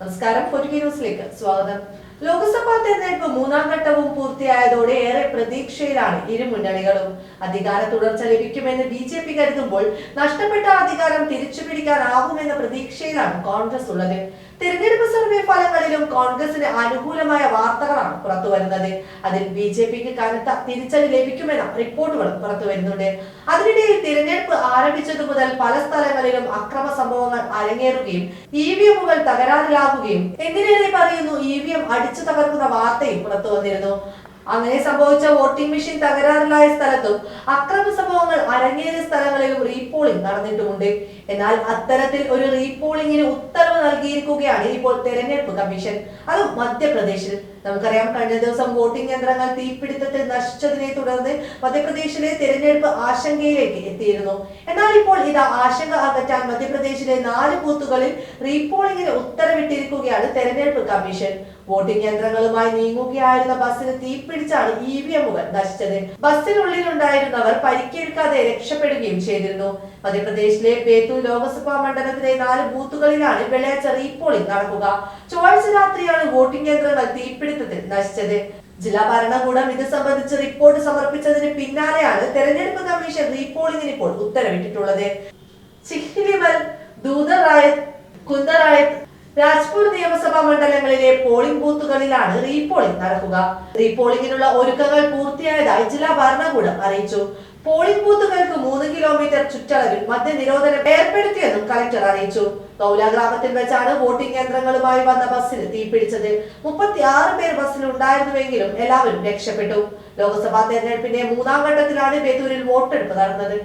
നമസ്കാരം പൊറ്റുകി ന്യൂസിലേക്ക് സ്വാഗതം. ലോക്സഭാ തെരഞ്ഞെടുപ്പ് മൂന്നാം ഘട്ടവും പൂർത്തിയായതോടെ ഏറെ പ്രതീക്ഷയിലാണ് ഇരു മുന്നണികളും. അധികാര തുടർച്ച ലഭിക്കുമെന്ന് ബി ജെ പി കരുതുമ്പോൾ നഷ്ടപ്പെട്ട അധികാരം തിരിച്ചുപിടിക്കാനാകുമെന്ന പ്രതീക്ഷയിലാണ് കോൺഗ്രസ് ഉള്ളത്. തെരഞ്ഞെടുപ്പ് സർവേ ഫലങ്ങളിലും കോൺഗ്രസിന് അനുകൂലമായ വാർത്തകളാണ് പുറത്തുവരുന്നത് അതിൽ ബി ജെ പിക്ക് കനത്ത തിരിച്ചടി ലഭിക്കുമെന്ന റിപ്പോർട്ടുകളും പുറത്തു വരുന്നുണ്ട്. അതിനിടെ തിരഞ്ഞെടുപ്പ് ആരംഭിച്ചതു മുതൽ പല സ്ഥലങ്ങളിലും അക്രമ സംഭവങ്ങൾ അരങ്ങേറുകയും ഇ വി എമ്മുകൾ തകരാറിലാകുകയും എന്തിനേറെ പറയുന്നു? ഇ വി എം അടിച്ചു തകർക്കുന്ന വാർത്തയും പുറത്തു വന്നിരുന്നു. അങ്ങനെ സംഭവിച്ച വോട്ടിംഗ് മെഷീൻ തകരാറിലായ സ്ഥലത്തും അക്രമ സംഭവങ്ങൾ അരങ്ങേറിയ സ്ഥലങ്ങളിലും റീപോളിംഗ് നടന്നിട്ടുമുണ്ട്. എന്നാൽ അത്തരത്തിൽ ഒരു റീപോളിംഗിന് ഉത്തരവ് നൽകിയിരിക്കുകയാണ് ഇപ്പോൾ തെരഞ്ഞെടുപ്പ് കമ്മീഷൻ. അതും മധ്യപ്രദേശിൽ. നമുക്കറിയാം കഴിഞ്ഞ ദിവസം വോട്ടിംഗ് യന്ത്രങ്ങൾ തീപിടുത്തത്തിൽ നശിച്ചതിനെ തുടർന്ന് മധ്യപ്രദേശിലെ തെരഞ്ഞെടുപ്പ് ആശങ്കയിലേക്ക് എത്തിയിരുന്നു. എന്നാൽ ഇപ്പോൾ ഇത് ആശങ്ക അകറ്റാൻ മധ്യപ്രദേശിലെ നാല് ബൂത്തുകളിൽ റീപോളിംഗിന് ഉത്തരവിട്ടിരിക്കുകയാണ് തെരഞ്ഞെടുപ്പ് കമ്മീഷൻ. വോട്ടിംഗ് യന്ത്രങ്ങളുമായി നീങ്ങുകയായിരുന്ന ബസ്സിന് തീപിടിച്ചാണ് ഇ വി എമ്മുകൾ നശിച്ചത്. ബസ്സിനുള്ളിലുണ്ടായിരുന്നവർ പരിക്കേൽക്കാതെ രക്ഷപ്പെടുകയും ചെയ്തിരുന്നു. മധ്യപ്രദേശിലെ ബേത്തു ലോക്സഭാ മണ്ഡലത്തിലെ നാല് ബൂത്തുകളിലാണ് വെള്ളിയാഴ്ച റീപോളിംഗ് നടക്കുക. ചൊവ്വാഴ്ച രാത്രിയാണ് വോട്ടിംഗ് യന്ത്രങ്ങൾ തീപിടുത്തത്തിൽ നശിച്ചത്. ജില്ലാ ഭരണകൂടം ഇത് സംബന്ധിച്ച് റിപ്പോർട്ട് സമർപ്പിച്ചതിന് പിന്നാലെയാണ് തെരഞ്ഞെടുപ്പ് കമ്മീഷൻ റീപോളിംഗിന് ഇപ്പോൾ ഉത്തരവിട്ടിട്ടുള്ളത്. ചിഹ്നിമൽ ദൂതറായ കുന്ദറായത്ത് രാജ്പൂർ നിയമസഭാ മണ്ഡലങ്ങളിലെ പോളിംഗ് ബൂത്തുകളിലാണ് റീപോളിംഗ് നടക്കുക. റീപോളിംഗിനുള്ള ഒരുക്കങ്ങൾ പൂർത്തിയായതായി ജില്ലാ ഭരണകൂടം അറിയിച്ചു. പോളിംഗ് ബൂത്തുകൾക്ക് മൂന്ന് കിലോമീറ്റർ ചുറ്റളവിൽ മദ്യനിരോധനം ഏർപ്പെടുത്തിയെന്നും കളക്ടർ അറിയിച്ചു. കൗല ഗ്രാമത്തിൽ വെച്ചാണ് വോട്ടിംഗ് യന്ത്രങ്ങളുമായി വന്ന ബസ്സിന് തീപിടിച്ചത് മുപ്പത്തി ആറ് പേർ ബസ്സിൽ ഉണ്ടായിരുന്നുവെങ്കിലും എല്ലാവരും രക്ഷപ്പെട്ടു. ലോക്സഭാ തെരഞ്ഞെടുപ്പിന്റെ മൂന്നാം ഘട്ടത്തിലാണ് ബേതൂരിൽ വോട്ടെടുപ്പ് നടന്നത്.